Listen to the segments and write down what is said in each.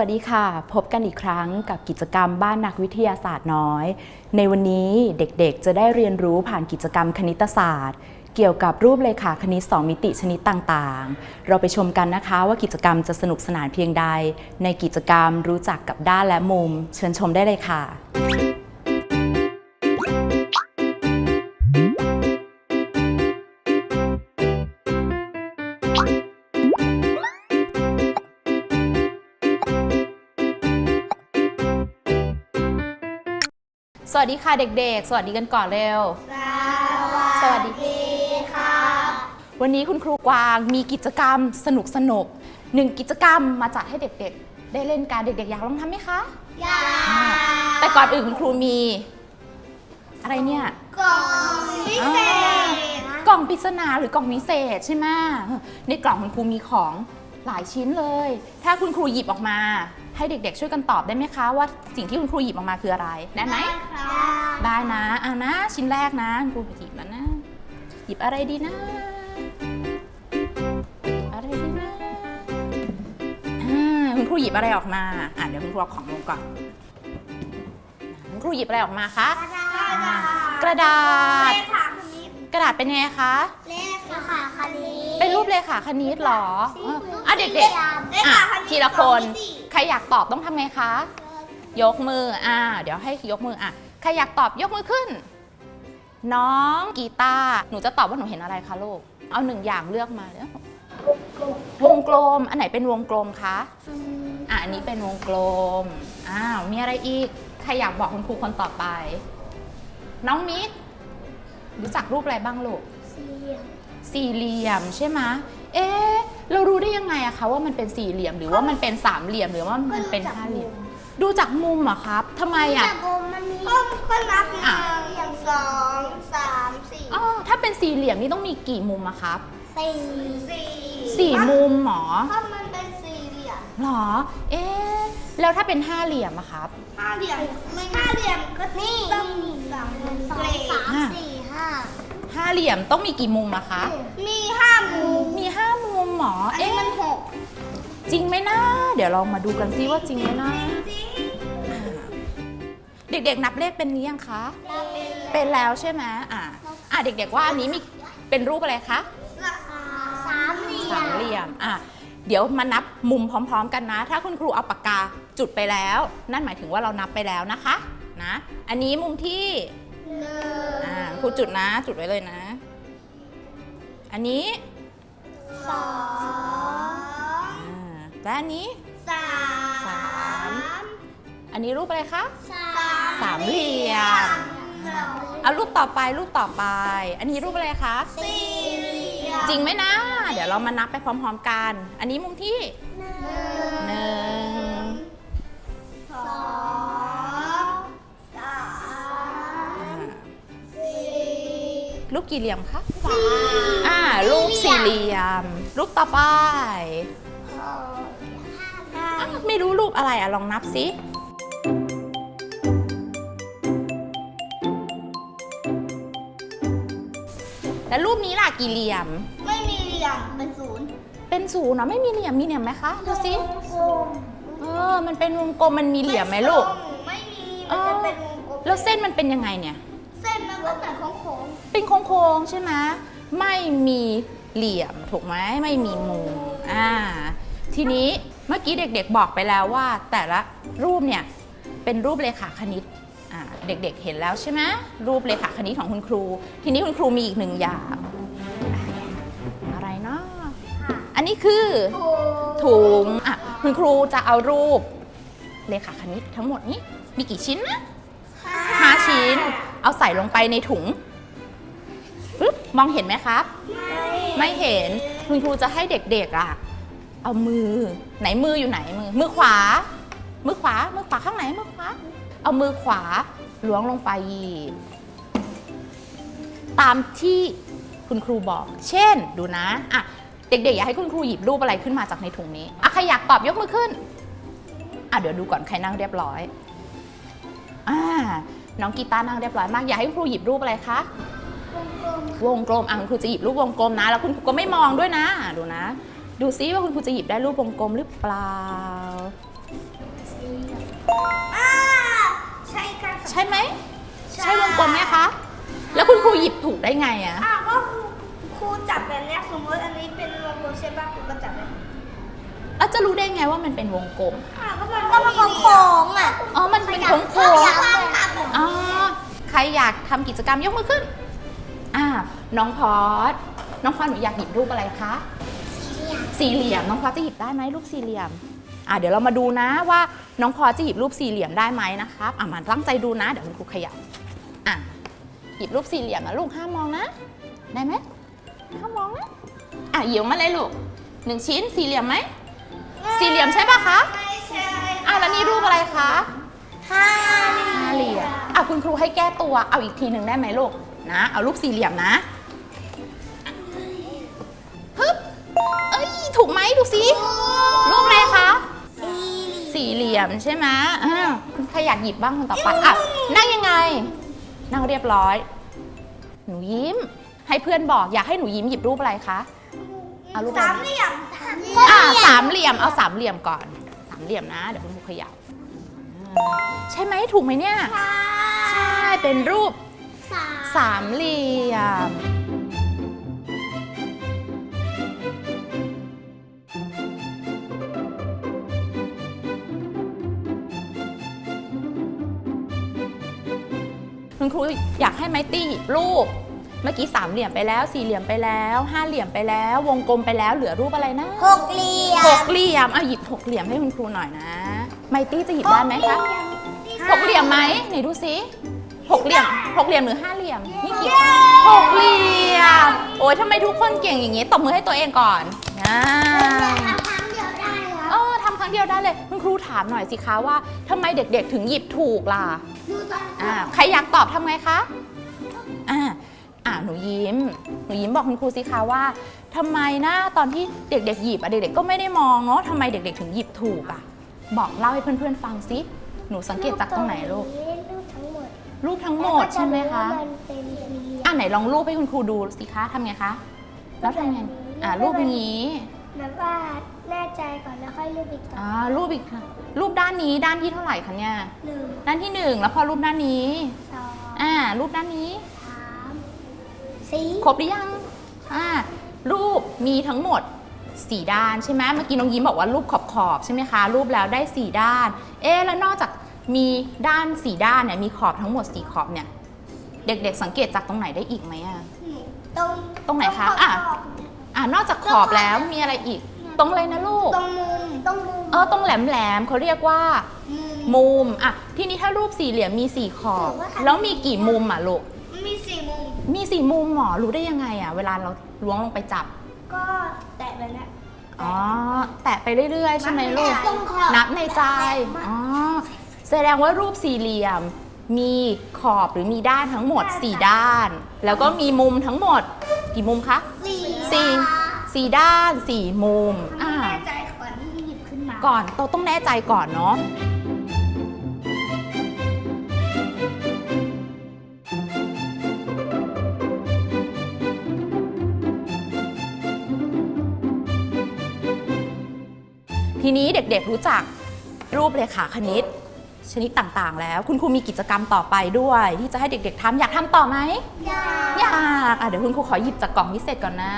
สวัสดีค่ะ พบกันอีกครั้งกับกิจกรรมบ้านนักวิทยาศาสตร์น้อย ในวันนี้เด็กๆ จะได้เรียนรู้ผ่านกิจกรรมคณิตศาสตร์ เกี่ยวกับรูปเลขาคณิต 2 มิติชนิดต่างๆ เราไปชมกันนะคะว่ากิจกรรมจะสนุกสนานเพียงใด ในกิจกรรมรู้จักกับด้านและมุม เชิญชมได้เลยค่ะ วัสดีค่ะเด็กๆ สวัสดีกันก่อนเร็ว สวัสดีค่ะ วันนี้คุณครูกวางมีกิจกรรมสนุกสนุกๆหนึ่งกิจกรรมมาจัดให้เด็กๆ ได้เล่นกันเด็กๆ อยากลองทำไหมคะอยากอ่าแต่ก่อนอื่นคุณครูมี อะไรเนี่ย กล่องพิเศษกล่องปริศนาหรือกล่องวิเศษใช่ไหมในกล่องคุณครูมีของหลายชิ้นเลย ถ้าคุณครูหยิบออกมา ให้เด็กๆ ช่วยกันตอบได้ไหมคะว่าสิ่งที่คุณครูหยิบออกมาคืออะไรได้ไหมได้นะเอานะ ชิ้นแรกนะคุณครูหยิบแล้วนะ หยิบอะไรดีนะอะไรดีนะอ่าคุณครูหยิบอะไรออกมาอะเดี๋ยวคุณครูเอาของลงก่อนคุณครูหยิบอะไรออกมาคะกระดาเลษขาคณิตกระดาษเป็นไงคะเลขาคณิตเป็นรูปเลขาคณิตเหรอเอออะเด็กเลๆอะขาคณิตทีละคนสองมิติใค รอยากตอบต้องทำไงคะ ยกมืออ่าเดี๋ยวให้ยกมืออะใครอยากตอบยกมือขึ้น น้องกีตาร์หนูจะตอบว่าหนูเห็นอะไรคะลูก เอาหนึ่งอย่างเลือกมาเลยวงกลม อันไหนเป็นวงกลมคะอะอันนี้เป็นวงกลมอ้าวมีอะไรอีกใครอยากบอกคุณครูคนต่อไป น้องมิกรู้จักรูปอะไรบ้างลูกสี่เหลี่ยมใช่ไหมเอ๊ะ เรารู้ได้ยังไงอะคะว่ามันเป็นสี่เหลี่ยมหรือว่ามันเป็นสามเหลี่ยมหรือว่ามันเป็นห้าเหลี่ยม ดูจากมุมเหรอะครับทำไมอะจากมุมมันมีก็ก็นับหอะ นึ่งอย่างสองสามสี่อ๋อถ้าเป็นสี่เหลี่ยมนี่ต้องมีกี่มุมอะครับสี่สี่สี่มุมหมอถ้ามันเป็นสี่เหลี่ยมหรอ เอ๊ะแล้วถ้าเป็นห้าเหลี่ยมอะครับ ห้าเหลี่ยมไม่ห้าเหลี่ยมก็นี่ต้องมีสองมุมสองสามอะสี่ห้าห้าเหลี่ยมต้องมีกี่มุมอะคะ มีห้ามุมมีห้ามุม หมอ อันนี้เอ๊ะมันหกจริงไหมนะ เดี๋ยวลองมาดูกันซิว่าจริงไหมนะจริงเด็กๆนับเลขเป็นหรือยังคะ เราเป็นเป็นแล้วใช่ไหมอะอะเด็กๆว่าอันนี้มีเป็นรูปอะไรคะ สามเหลี่ยสามมเหลี่ยม อะ เดี๋ยวมานับมุมพร้อม ๆ กันนะ ถ้าคุณครูเอาปากกาจุดไปแล้ว นั่นหมายถึงว่าเรานับไปแล้วนะคะ นะ อันนี้มุมที่ หนึ่งอ่า ครูจุดนะ จุดไว้เลยนะ อันนี้ สองอ่าและอันนี้ สามสาม อันนี้รูปอะไรคะสามสามเหลี่ยมสองเอารูปต่อไปรูปต่อไป อันนี้รูปอะไรคะสี่เหลี่ยมจริงไหมนะ เดี๋ยวเรามานับไปพร้อมๆกัน อันนี้มุมที่หนึ่งหนึ่งสองสามสี่รูปกี่เหลี่ยมคะสามอ่ารูปสี่เหลี่ยม รูปต่อไปหกห้าอะไม่รู้รูปอะไรอะลองนับสิแล้วรูปนี้ล่ะกี่เหลี่ยม ไม่มีเหลี่ยมเป็นศูนย์เป็นศูนย์เนาะไม่มีเหลี่ยมมีเหลี่ยมไหมคะดูสิวงกลมเออ มันเป็นวงกลมมันมีเหลี่ยมไหมลูก ไม่มีมันจะเป็นวงกลมแล้วเส้นมันเป็นยังไงเนี่ย เส้นมันก็เหมือนโค้งเป็นโค้งๆใช่ไหมไม่มี เหลี่ยมถูกไหมไม่มีมุมอ่าทีนี้เมื่อกี้เด็กๆบอกไปแล้วว่า แต่ละรูปเนี่ยเป็นรูปเลขาคณิตอ่าเด็กๆเห็นแล้วใช่ไหมรูปเลขาคณิตของคุณครู ทีนี้คุณครูมีอีกหนึ่งอย่าง อะไรเนาะอันนี้คือๆถุงอะคุณครูจะเอารูปเลขาคณิตทั้งหมดนี้ มีกี่ชิ้นนะห้าชิ้น เอาใส่ลงไปในถุง ปึ๊บมองเห็นไหมครับ ไม่เห็นคุณครูจะให้เด็กๆอะเอามือไหนมืออยู่ไหนมือ มือขวา มือขวา มือขวาข้างไหนมือขวา เอามือขวาล้วงลงไปยิบตามที่คุณครูบอก เช่นดูนะอะเด็กๆอยากให้คุณครูหยิบรูปอะไรขึ้นมาจากในถุงนี้อะใครอยากตอบยกมือขึ้นอะเดี๋ยวดูก่อนใครนั่งเรียบร้อยอ่าน้องกีตาร์นั่งเรียบร้อยมากอยากให้คุณครูหยิบรูปอะไรคะ วงกลมอะคุณครูจะหยิบรูปวงกลมนะ แล้วคุณครูก็ไม่มองด้วยนะ ดูนะ ดูซิว่าคุณครูจะหยิบได้รูปวงกลมหรือเปล่าอ่าใช่ค่ะใช่ไหม ใช่วงกลมไหมคะ แล้วคุณครูหยิบถูกได้ไงอะอ่าก็ครูครูจับแบบเนี้ยสมมติอันนี้เป็นวงกลมใช่ป่ะครูก็จับแบบนี้แล้วจะรู้ได้ไงว่ามันเป็นวงกลมอ่าก็มันก็มันโค้งๆอะ อ๋อ มันเป็นโค้งโค้งๆอ๋อ ใครอยากทำกิจกรรมยกมือขึ้นอ่า น้องพอสน้องพอสหนูอยากหยิบรูปอะไรคะ สี่เหลี่ยม น้องพอสจะหยิบได้ไหมรูปสี่เหลี่ยม อ่าเดี๋ยวเรามาดูนะว่าน้องพอสจะหยิบรูปสี่เหลี่ยมได้ไหมนะครับ อ่ามาตั้งใจดูนะ เดี๋ยวคุณครูขยับ อะหยิบรูปสี่เหลี่ยมนะลูกห้ามมองนะ ได้ไหมห้ามมองนะ อะหยิบมาเลยลูกหนึ่งชิ้นสี่เหลี่ยมไหม สี่เหลี่ยมใช่ปะคะไม่ใช่อะแล้วนี่รูปอะไรคะห้าห้าเหลี่ยมอะคุณครูให้แก้ตัว เอาอีกทีหนึ่งได้ไหมลูก นะ เอารูปสี่เหลี่ยมนะ เอ้ย ถูกไหมดูสิรูปอะไรคะสี่เหลี่ยมใช่ไหมอ่าคุณใครอยากหยิบบ้างคนต่อไปอะนั่งยังไง นั่งเรียบร้อย หนูยิ้ม ให้เพื่อนบอกอยากให้หนูยิ้มหยิบรูปอะไรคะเอารูปอะไรสามเหลี่ยมสามเหลี่ยมอ่าสามเหลี่ยมเอาสามเหลี่ยมก่อนสามเหลี่ยมนะเดี๋ยวคุณครูขยับอ่าใช่ไหมถูกไหมเนี่ย ใช่ เป็นรูปสามสามเหลี่ยม คุณครูอยากให้ไมตี้หยิบรูป เมื่อกี้สามเหลี่ยมไปแล้ว สี่เหลี่ยมไปแล้วห้าเหลี่ยมไปแล้ว วงกลมไปแล้วเหลือรูปอะไรนะหกเหลี่ยมหกเหลี่ยมเอาหยิบหกเหลี่ยมให้คุณครูหน่อยนะ ไมตี้จะหยิบได้ไหมคะหกเหลี่ยมไหมไหนดูสิหกเหลี่ยมหกเหลี่ยมหรือห้าเหลี่ยมนี่กี่หกเหลี่ยม โอ้ยทำไมทุกคนเก่งอย่างงี้ตบมือให้ตัวเองก่อนอ่า เออทำครั้งเดียวได้เลย คุณครูถามหน่อยสิคะว่าทำไมเด็กๆ ถึงหยิบถูกล่ะดูตอนอ่าใครอยากตอบทำไงคะอ่าอ่าหนูยิ้ม หนูยิ้มบอกคุณครูสิคะว่าทำไมนะตอนที่เด็กๆหยิบอะเด็กๆก็ไม่ได้มองเนาะทำไมเด็กๆถึงหยิบถูกอะบอกเล่าให้เพื่อนๆฟังสิหนูสังเกตจากตรงไหนลูกรูปทั้งหมดรูปทั้งหมดใช่ไหมคะมันเป็นสี่เหลี่ยมอะไหนลองรูปให้คุณครูดูสิคะทำไงคะแล้วทำไงอ่ารูปอย่างนี้แบบว่า แน่ใจก่อนแล้วค่อยรูปอีกต่ออ่ารูปอีกค่ะรูปด้านนี้ด้านที่เท่าไหร่คะเนี่ย หนึ่งด้านที่หนึ่งแล้วพอรูปด้านนี้ สองอ่า รูปด้านนี้ สามสี่ครบหรือยัง อ่า รูปมีทั้งหมด 4 ด้านใช่ไหม เมื่อกี้น้องยิ้มบอกว่ารูปขอบขอบๆใช่ไหมคะ รูปแล้วได้ 4 ด้าน เอ๊ะแล้วนอกจากมีด้าน 4 ด้านเนี่ย มีขอบทั้งหมด 4 ขอบเนี่ย เด็กๆสังเกตจากตรงไหนได้อีกไหมอะ ตรงตรงไหนคะขอบอะขอบอ่านอกจากขอบแล้วมีอะไรอีก ตรงเลยนะลูก ตรงมุมตรงมุมเออตรงแหลมๆเขาเรียกว่า มุม มุมอะทีนี้ถ้ารูปสี่เหลี่ยมมีสี่ขอบถือว่าค่ะ แล้วมีกี่มุมอะลูกมีสี่มุม มีสี่มุมหมอรู้ได้ยังไงอะ เวลาเราล้วงลงไปจับ ก็แตะแบบเนี้ย อ๋อ แตะไปเรื่อยๆ ใช่ไหมลูก ตรงขอบ นับในใจแตะอ๋อ แสดงว่ารูปสี่เหลี่ยม มีขอบหรือมีด้านทั้งหมด 4 ด้าน แล้วก็มีมุมทั้งหมด กี่มุมคะสี่สี่ สี่ด้านสี่มุมอ่าแน่ใจก่อนที่หยิบขึ้นมา ก่อนโตต้องแน่ใจก่อนเนาะทีนี้เด็กๆรู้จักรูปเลขาคณิต ชนิดต่างๆ แล้ว คุณครูมีกิจกรรมต่อไปด้วย ที่จะให้เด็กๆทำอยากทำต่อไหมยาอยากอะเดี๋ยวคุณครูขอหยิบจากกล่องวิเศษก่อนนะ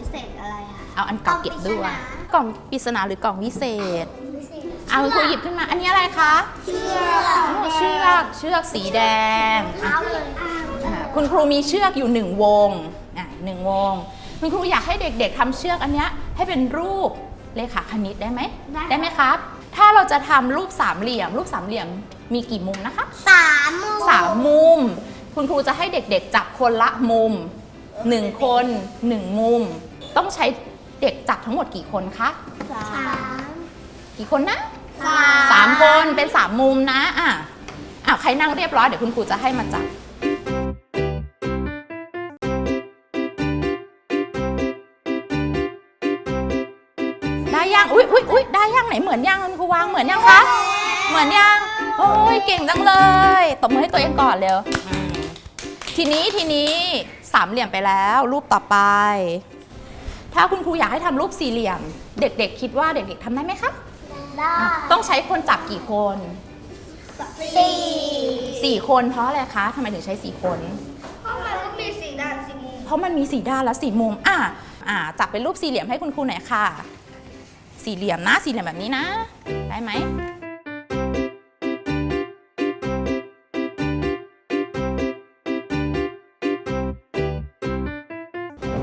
พิเศษอะไรอะ เอาอันเก่าเก็บด้วย กล่องปริศนาหรือกล่องวิเศษพิเศษเอาคุณครูหยิบขึ้นมา อันนี้อะไรคะเชือกโอ้เชือกเชือกสีแดงอะเอาเลยอะคุณครูมีเชือกอยู่หนึ่งวงอะหนึ่งวง คุณครูอยากให้เด็กๆทำเชือกอันเนี้ยให้เป็นรูปเลขาคณิตได้ไหมได้ ไหมครับ ถ้าเราจะทำรูปสามเหลี่ยม รูปสามเหลี่ยมมีกี่มุมนะคะสามมุมสามมุม คุณครูจะให้เด็กๆจับคนละมุมหนึ่งคนหนึ่งมุม ต้องใช้เด็กจับทั้งหมดกี่คนคะ สาม กี่คนนะสาม สามคนเป็นสามมุมนะอะอะใครนั่งเรียบร้อยเดี๋ยวคุณครูจะให้มาจับ เหมือนยังคุณครูวางเหมือนยังคะเหมือนยัง โอ้ยเก่งจังเลยตบมือให้ตัวเองก่อนเร็วอืมทีนี้ทีนี้สามเหลี่ยมไปแล้ว รูปต่อไป ถ้าคุณครูอยากให้ทำรูปสี่เหลี่ยม เด็ก ๆ คิดว่าเด็ก ๆทำได้ไหมคะได้ต้องใช้คนจับกี่คนสี่สี่คนเพราะอะไรคะทำไมถึงใช้สี่คน เพราะมันก็มีสี่ด้านสี่มุมเพราะมันมีสี่ด้านและสี่มุมอะอะจับเป็นรูปสี่เหลี่ยมให้คุณครูหน่อยค่ะ สี่เหลี่ยมนะ สี่เหลี่ยมแบบนี้นะ ได้ไหม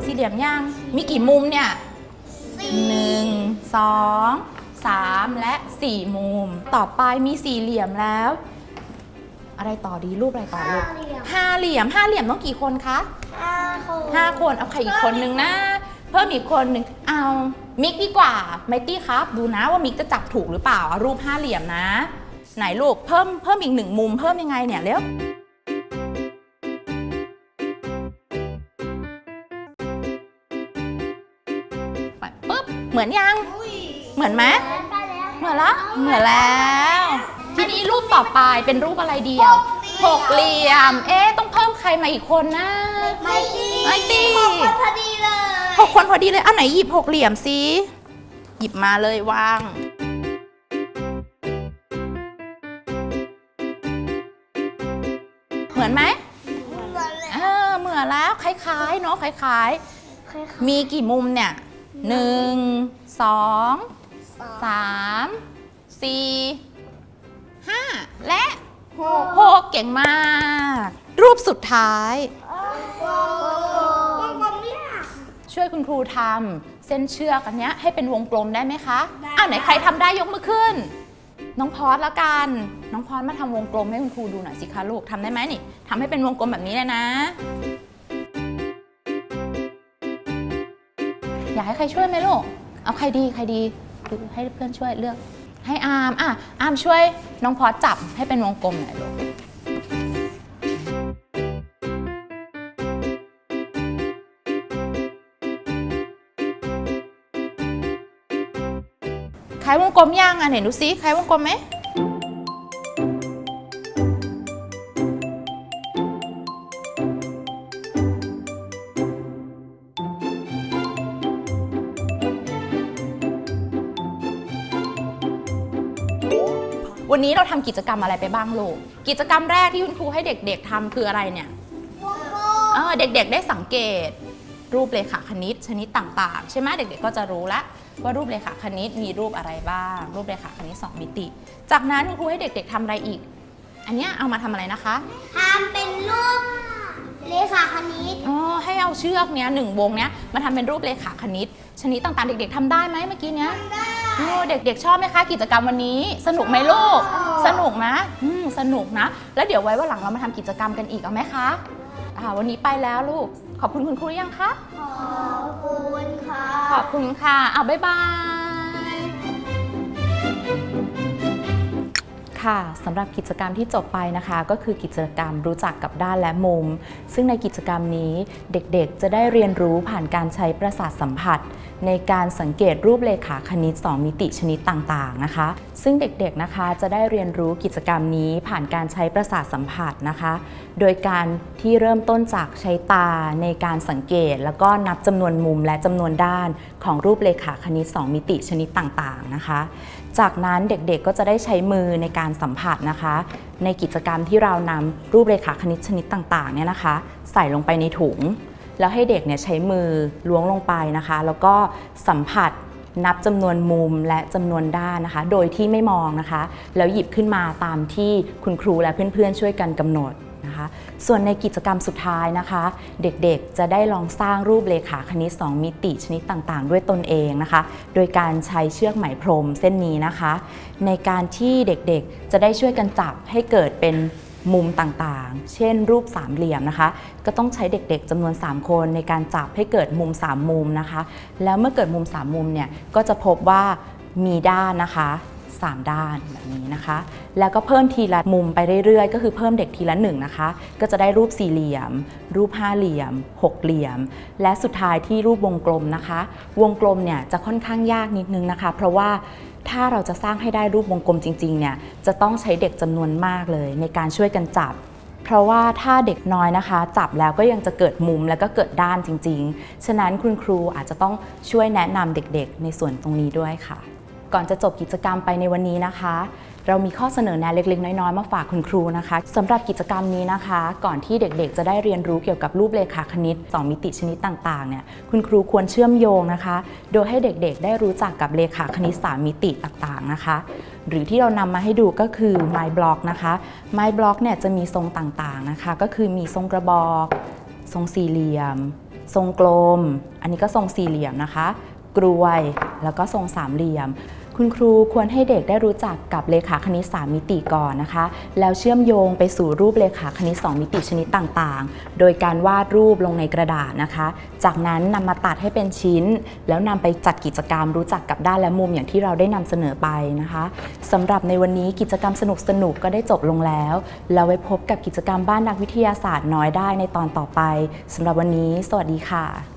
สี่เหลี่ยมยังมีกี่มุมเนี่ยสี่หนึ่งสองสามและสี่มุม ต่อไปมีสี่เหลี่ยมแล้ว อะไรต่อดีรูปอะไรต่อลูกห้าเหลี่ยมห้าเหลี่ยมห้าเหลี่ยมต้องกี่คนคะห้าคนห้าคนเอาใครอีกคนนึงนะ เพิ่มอีกคนหนึ่ง เอามิกดีกว่าไมตี้ครับ ดูนะว่ามิกจะจับถูกหรือเปล่าเอารูปห้าเหลี่ยมนะ ไหนลูกเพิ่มเพิ่มอีกหนึ่งมุมเพิ่มยังไงเนี่ยเร็วไปปุ๊บเหมือนยังอุ้ยเหมือนไหมได้แล้วเหมือนละเหมือนแล้ว ทีนี้รูปต่อไปเป็นรูปอะไรเดียวหกเหลี่ยม เอ๊ะต้องเพิ่มใครมาอีกคนนะ ไม่ตีไม่ตีหกคนพอดีเลย หกคนพอดีเลยอันไหนหยิบหกเหลี่ยมสิหยิบมาเลยวาง เหมือนไหมเหมือนเลยเออเหมือนแล้วคล้ายๆเนาะคล้ายๆ มีกี่มุมเนี่ยหนึ่งสองสามสี่ห้าและหกหกเก่งมาก รูปสุดท้ายวงกลมเนี่ย ช่วยคุณครูทำเส้นเชือกอันเนี้ยให้เป็นวงกลมได้ไหมคะได้อ้าวไหนใครทำได้ยกมือขึ้น น้องพอสละกัน น้องพอสมาทำวงกลมให้คุณครูดูหน่อยสิคะลูกทำได้ไหมนี่ทำให้เป็นวงกลมแบบนี้เลยนะ อยากให้ใครช่วยไหมลูก เอาใครดีใครดีดูให้เพื่อนช่วยเลือก ให้อามอะอามช่วยน้องพอสจับให้เป็นวงกลมหน่อยลูก ใครวงกลมยังอะไหนดูซิใครวงกลมไหมวันนี้เราทำกิจกรรมอะไรไปบ้างลูก กิจกรรมแรกที่คุณครูให้เด็กๆทำคืออะไรเนี่ยวงกลมเออเด็กๆได้สังเกต รูปเลขาคณิตชนิดต่างๆ ใช่ไหมเด็กๆก็จะรู้แล้วว่ารูปเลขาคณิตมีรูปอะไรบ้าง รูปเลขาคณิต 2 มิติ จากนั้นคุณครูให้เด็ก ๆทำอะไรอีก อันเนี้ยเอามาทำอะไรนะคะทำเป็นรูปเลขาคณิตอ๋อให้เอาเชือกเนี้ยหนึ่งวงเนี้ยมาทำเป็นรูปเลขาคณิต ชนิดต่างๆ เด็ก ๆทำได้ไหมเมื่อกี้เนี้ยได้โอ้เด็ก ๆ ชอบไหมคะกิจกรรมวันนี้ สนุกไหมลูก สนุกนะอืมสนุกนะ แล้วเดี๋ยวไว้วันหลังเรามาทำกิจกรรมกันอีกเอาไหมคะอ่าวันนี้ไปแล้วลูก ขอบคุณคุณครูหรือยังคะ ขอบคุณค่ะ ขอบคุณค่ะ เอาบ๊ายบาย ค่ะสำหรับกิจกรรมที่จบไปนะคะ ก็คือกิจกรรมรู้จักกับด้านและมุม ซึ่งในกิจกรรมนี้เด็กๆ จะได้เรียนรู้ผ่านการใช้ประสาทสัมผัส ในการสังเกตรูปเลขาคณิต 2 มิติชนิดต่างๆนะคะ ซึ่งเด็กๆนะคะจะได้เรียนรู้กิจกรรมนี้ผ่านการใช้ประสาทสัมผัสนะคะ โดยการที่เริ่มต้นจากใช้ตาในการสังเกต แล้วก็นับจำนวนมุมและจำนวนด้านของรูปเลขาคณิต 2 มิติชนิดต่างๆนะคะ จากนั้นเด็กๆก็จะได้ใช้มือในการสัมผัสนะคะ ในกิจกรรมที่เรานำรูปเลขาคณิตชนิดต่างๆเนี่ยนะคะ ใส่ลงไปในถุง แล้วให้เด็กเนี่ยใช้มือล้วงลงไปนะคะ แล้วก็สัมผัสนับจำนวนมุมและจำนวนด้านนะคะ โดยที่ไม่มองนะคะ แล้วหยิบขึ้นมาตามที่คุณครูและเพื่อนๆช่วยกันกำหนด นะคะ ส่วนในกิจกรรมสุดท้ายนะคะ เด็กๆจะได้ลองสร้างรูปเลขาคณิต 2 มิติชนิดต่างๆ ด้วยตนเองนะคะ โดยการใช้เชือกไหมพรมเส้นนี้นะคะ ในการที่เด็กๆจะได้ช่วยกันจับให้เกิดเป็นมุมต่างๆ เช่น รูปสามเหลี่ยมนะคะ ก็ต้องใช้เด็กๆจำนวน 3 คนในการจับให้เกิดมุม 3 มุมนะคะ แล้วเมื่อเกิดมุม 3 มุมเนี่ย ก็จะพบว่ามีด้านนะคะ 3 ด้านแบบนี้นะคะ แล้วก็เพิ่มทีละมุมไปเรื่อยๆ ก็คือเพิ่มเด็กทีละหนึ่งนะคะ ก็จะได้รูปสี่เหลี่ยม รูปห้าเหลี่ยมหกเหลี่ยม และสุดท้ายที่รูปวงกลมนะคะ วงกลมเนี่ยจะค่อนข้างยากนิดนึงนะคะ เพราะว่าถ้าเราจะสร้างให้ได้รูปวงกลมจริงๆเนี่ยจะต้องใช้เด็กจำนวนมากเลย ในการช่วยกันจับเพราะว่าถ้าเด็กน้อยนะคะ จับแล้วก็ยังจะเกิดมุมแล้วก็เกิดด้านจริง ๆ ฉะนั้นคุณครูอาจจะต้องช่วยแนะนำเด็กๆ ในส่วนตรงนี้ด้วยค่ะ ก่อนจะจบกิจกรรมไปในวันนี้นะคะ เรามีข้อเสนอแนะเล็กๆ น้อยๆ มาฝากคุณครูนะคะสำหรับกิจกรรมนี้นะคะ ก่อนที่เด็กๆ จะได้เรียนรู้เกี่ยวกับรูปเลขาคณิต 2 มิติชนิดต่างๆเนี่ยคุณครูควรเชื่อมโยงนะคะ โดยให้เด็กๆ ได้รู้จักกับเลขาคณิต 3 มิติต่างๆนะคะ หรือที่เรานำมาให้ดูก็คือ My Block นะคะ My Block เนี่ยจะมีทรงต่างๆนะคะ ก็คือมีทรงกระบอก ทรงสี่เหลี่ยม ทรงกลม อันนี้ก็ทรงสี่เหลี่ยมนะคะกรวยแล้วก็ทรงสามเหลี่ยม คุณครูควรให้เด็กได้รู้จักกับเลขาคณิต 3 มิติก่อนนะคะ แล้วเชื่อมโยงไปสู่รูปเลขาคณิต 2 มิติชนิดต่างๆ โดยการวาดรูปลงในกระดาษนะคะ จากนั้นนำมาตัดให้เป็นชิ้น แล้วนำไปจัดกิจกรรมรู้จักกับด้านและมุมอย่างที่เราได้นำเสนอไปนะคะสำหรับในวันนี้กิจกรรมสนุกๆก็ได้จบลงแล้วแล้วไว้พบกับกิจกรรมบ้านนักวิทยาศาสตร์น้อยได้ในตอนต่อไปสำหรับวันนี้ สวัสดีค่ะ